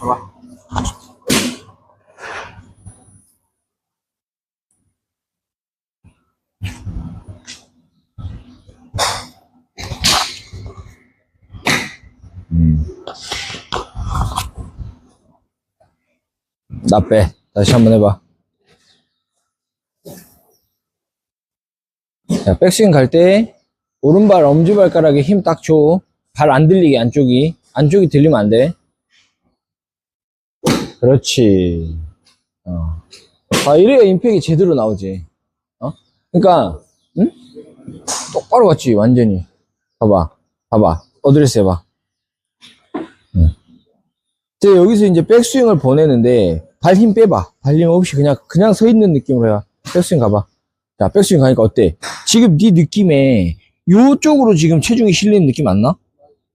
잡아. 나 빼. 다시 한번 해봐. 자, 백스윙 갈 때, 오른발 엄지발가락에 힘 딱 줘. 발 안 들리게, 안쪽이. 안쪽이 들리면 안 돼. 그렇지. 어. 아, 이래야 임팩이 제대로 나오지. 어? 그니까, 응? 똑바로 갔지, 완전히. 봐봐. 봐봐. 어드레스 해봐. 자, 여기서 이제 백스윙을 보내는데, 발 힘 빼봐. 발 힘 없이 그냥, 그냥 서 있는 느낌으로 해봐. 백스윙 가봐. 자, 백스윙 가니까 어때? 지금 네 느낌에, 요쪽으로 지금 체중이 실리는 느낌 안 나?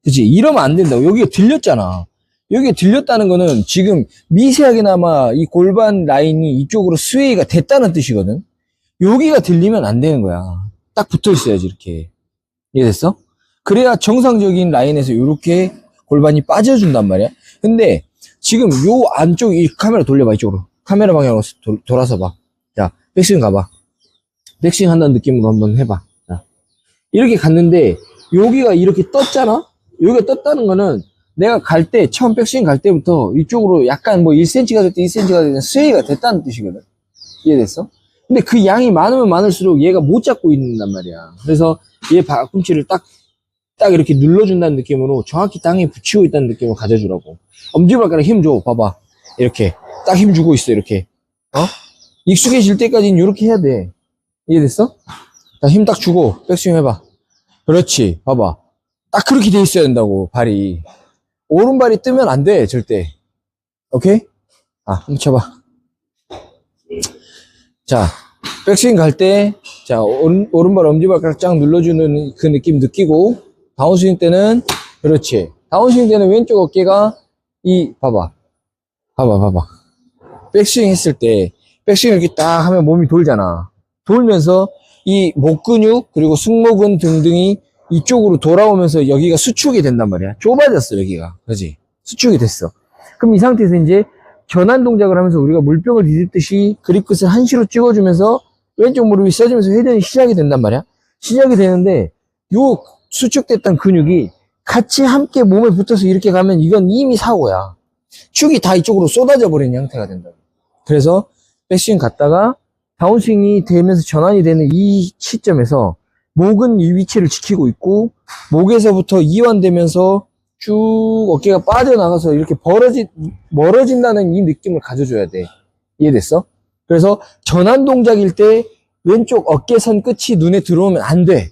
그치? 이러면 안 된다고. 여기가 들렸잖아. 여기가 들렸다는 거는 지금 미세하게나마 이 골반 라인이 이쪽으로 스웨이가 됐다는 뜻이거든? 여기가 들리면 안 되는 거야. 딱 붙어 있어야지, 이렇게. 이해됐어? 그래야 정상적인 라인에서 이렇게 골반이 빠져준단 말이야. 근데 지금 요 안쪽 이 카메라 돌려봐 이쪽으로 카메라 방향으로 도- 돌아서 봐. 자 백스윙 가봐. 백스윙 한다는 느낌으로 한번 해봐. 자 이렇게 갔는데 여기가 이렇게 떴잖아. 여기가 떴다는 거는 내가 갈 때 처음 백스윙 갈 때부터 이쪽으로 약간 뭐 1cm가 됐든 2cm가 됐든 스웨이가 됐다는 뜻이거든. 이해됐어? 근데 그 양이 많으면 많을수록 얘가 못 잡고 있는단 말이야. 그래서 얘 발꿈치를 딱 딱 이렇게 눌러준다는 느낌으로 정확히 땅에 붙이고 있다는 느낌을 가져주라고. 엄지발가락 힘 줘. 봐봐. 이렇게. 딱 힘 주고 있어. 이렇게. 어? 익숙해질 때까지는 이렇게 해야 돼. 이해됐어? 자, 힘 딱 주고 백스윙 해봐. 그렇지. 봐봐. 딱 그렇게 돼 있어야 된다고. 발이. 오른발이 뜨면 안 돼. 절대. 오케이? 아, 한번 쳐봐. 자, 백스윙 갈 때, 자, 오른, 오른발 엄지발가락 쫙 눌러주는 그 느낌 느끼고, 다운스윙 때는, 그렇지. 다운스윙 때는 왼쪽 어깨가, 이, 봐봐. 봐봐, 봐봐. 백스윙 했을 때, 백스윙 이렇게 딱 하면 몸이 돌잖아. 돌면서, 이 목 근육, 그리고 승모근 등등이 이쪽으로 돌아오면서 여기가 수축이 된단 말이야. 좁아졌어, 여기가. 그지? 수축이 됐어. 그럼 이 상태에서 이제 전환 동작을 하면서 우리가 물병을 뒤집듯이 그립 끝을 한시로 찍어주면서 왼쪽 무릎이 써지면서 회전이 시작이 된단 말이야. 시작이 되는데 요 수축됐던 근육이 같이 함께 몸에 붙어서 이렇게 가면 이건 이미 사고야. 축이 다 이쪽으로 쏟아져 버린 형태가 된다. 그래서 백스윙 갔다가 다운스윙이 되면서 전환이 되는 이 시점에서 목은 이 위치를 지키고 있고 목에서부터 이완되면서 쭉 어깨가 빠져나가서 이렇게 벌어지, 멀어진다는 이 느낌을 가져줘야 돼. 이해됐어? 그래서 전환 동작일 때 왼쪽 어깨선 끝이 눈에 들어오면 안 돼.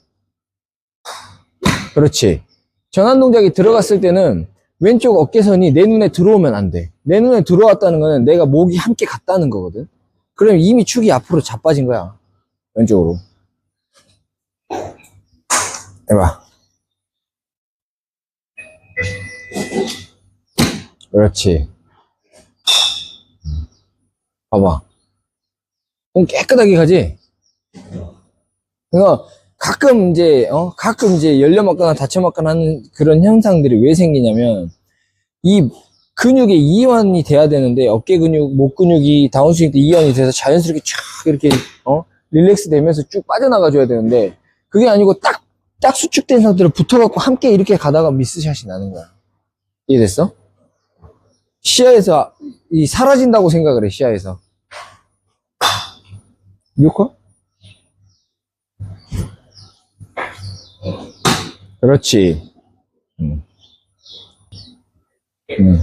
그렇지. 전환 동작이 들어갔을 때는 왼쪽 어깨선이 내 눈에 들어오면 안 돼. 내 눈에 들어왔다는 거는 내가 목이 함께 갔다는 거거든. 그럼 이미 축이 앞으로 자빠진 거야. 왼쪽으로. 해봐. 그렇지. 봐봐. 공 깨끗하게 가지? 그러니까 가끔 이제, 어, 가끔 이제 열려 맞거나 다쳐 맞거나 하는 그런 현상들이 왜 생기냐면, 이 근육에 이완이 돼야 되는데, 어깨 근육, 목 근육이 다운스윙 때 이완이 돼서 자연스럽게 쫙 이렇게, 어, 릴렉스 되면서 쭉 빠져나가 줘야 되는데, 그게 아니고 딱, 딱 수축된 상태로 붙어갖고 함께 이렇게 가다가 미스샷이 나는 거야. 이해됐어? 시야에서 이 사라진다고 생각을 해 시야에서 6호? 그렇지 음. 음.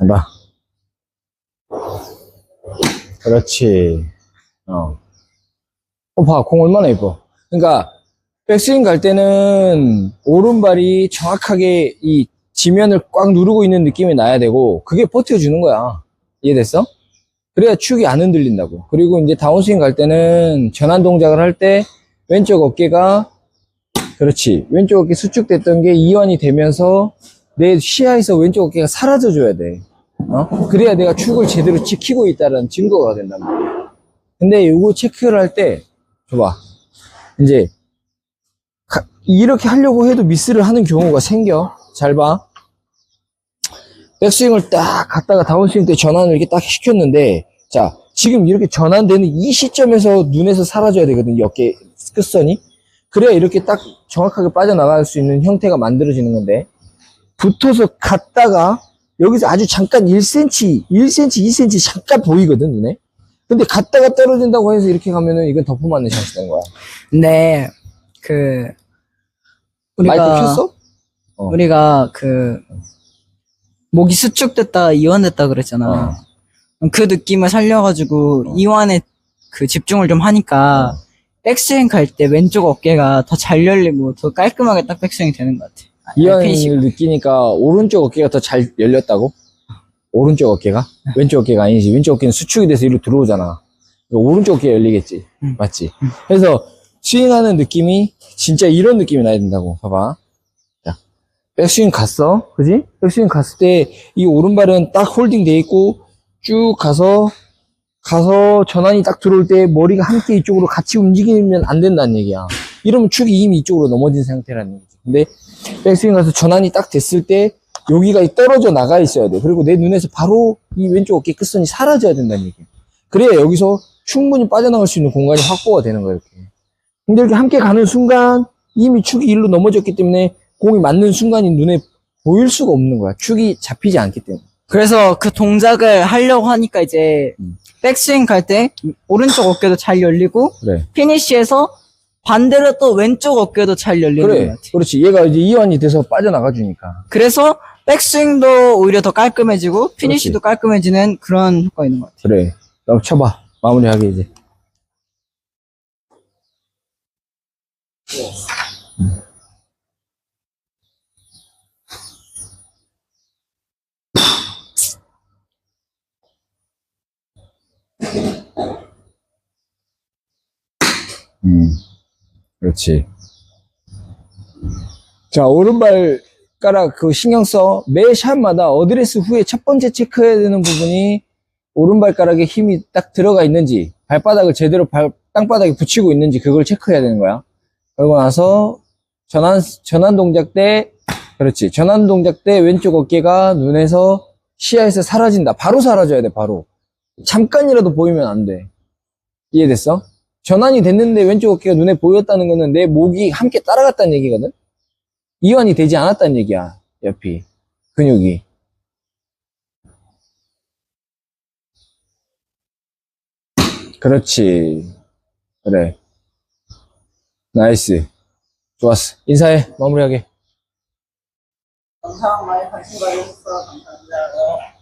해봐 그렇지 어. 어, 봐, 공 얼마나 예뻐. 그러니까, 백스윙 갈 때는 오른발이 정확하게 이 지면을 꽉 누르고 있는 느낌이 나야 되고, 그게 버텨주는 거야. 이해됐어? 그래야 축이 안 흔들린다고. 그리고 이제 다운스윙 갈 때는 전환 동작을 할 때 왼쪽 어깨가, 그렇지. 왼쪽 어깨 수축됐던 게 이완이 되면서 내 시야에서 왼쪽 어깨가 사라져 줘야 돼. 어? 그래야 내가 축을 제대로 지키고 있다는 증거가 된단 말이야. 근데 이거 체크를 할 때, 줘봐. 이제, 가- 이렇게 하려고 해도 미스를 하는 경우가 생겨. 잘 봐. 백스윙을 딱 갔다가 다운스윙 때 전환을 이렇게 딱 시켰는데, 자, 지금 이렇게 전환되는 이 시점에서 눈에서 사라져야 되거든, 이 어깨 끝선이. 그래야 이렇게 딱 정확하게 빠져나갈 수 있는 형태가 만들어지는 건데, 붙어서 갔다가, 여기서 아주 잠깐 1cm, 1cm, 2cm 잠깐 보이거든, 눈에. 근데 갔다가 떨어진다고 해서 이렇게 가면은 이건 덮어 맞는 샷이 되는 거야. 근데 그 마이크 우리가 켰어? 어. 우리가 그 목이 수축됐다 이완됐다 그랬잖아. 어. 그 느낌을 살려가지고 이완에 그 집중을 좀 하니까 백스윙 갈 때 왼쪽 어깨가 더 잘 열리고 더 깔끔하게 딱 백스윙이 되는 것 같아. 피니시가. 이완을 느끼니까 오른쪽 어깨가 더 잘 열렸다고? 오른쪽 어깨가? 왼쪽 어깨가 아니지. 왼쪽 어깨는 수축이 돼서 이리로 들어오잖아. 그러니까 오른쪽 어깨가 열리겠지. 음. 맞지? 그래서 스윙하는 느낌이 진짜 이런 느낌이 나야 된다고. 봐봐. 자, 백스윙 갔어. 그지? 백스윙 갔을 때 이 오른발은 딱 홀딩 돼 있고 쭉 가서 가서 전환이 딱 들어올 때 머리가 함께 이쪽으로 같이 움직이면 안 된다는 얘기야. 이러면 축이 이미 이쪽으로 넘어진 상태라는 얘기지. 근데 백스윙 가서 전환이 딱 됐을 때 여기가 떨어져 나가 있어야 돼. 그리고 내 눈에서 바로 이 왼쪽 어깨 끝선이 사라져야 된다는 얘기야. 그래야 여기서 충분히 빠져나갈 수 있는 공간이 확보가 되는 거야, 이렇게. 근데 이렇게 함께 가는 순간 이미 축이 일로 넘어졌기 때문에 공이 맞는 순간이 눈에 보일 수가 없는 거야. 축이 잡히지 않기 때문에. 그래서 그 동작을 하려고 하니까 이제 음. 백스윙 갈 때 오른쪽 어깨도 잘 열리고 그래. 피니시에서 반대로 또 왼쪽 어깨도 잘 열리는 것 그래. 같아. 그렇지. 얘가 이제 이완이 돼서 빠져나가 주니까. 그래서 백스윙도 오히려 더 깔끔해지고 피니시도 깔끔해지는 그런 효과가 있는 것 같아. 그래. 그럼 쳐봐. 마무리하게 이제. 음, 그렇지. 자, 오른발 가락 그 신경 써. 매 샷마다 어드레스 후에 첫 번째 체크해야 되는 부분이 오른발가락에 힘이 딱 들어가 있는지, 발바닥을 제대로 발, 땅바닥에 붙이고 있는지 그걸 체크해야 되는 거야. 그러고 나서 전환, 전환 동작 때, 그렇지. 전환 동작 때 왼쪽 어깨가 눈에서 시야에서 사라진다. 바로 사라져야 돼, 바로. 잠깐이라도 보이면 안 돼. 이해됐어? 전환이 됐는데 왼쪽 어깨가 눈에 보였다는 거는 내 목이 함께 따라갔다는 얘기거든? 이완이 되지 않았다는 얘기야, 옆이. 근육이. 그렇지. 그래. 나이스. 좋았어. 인사해. 마무리하게. 영상 많이 관심 가져주셔서 감사합니다.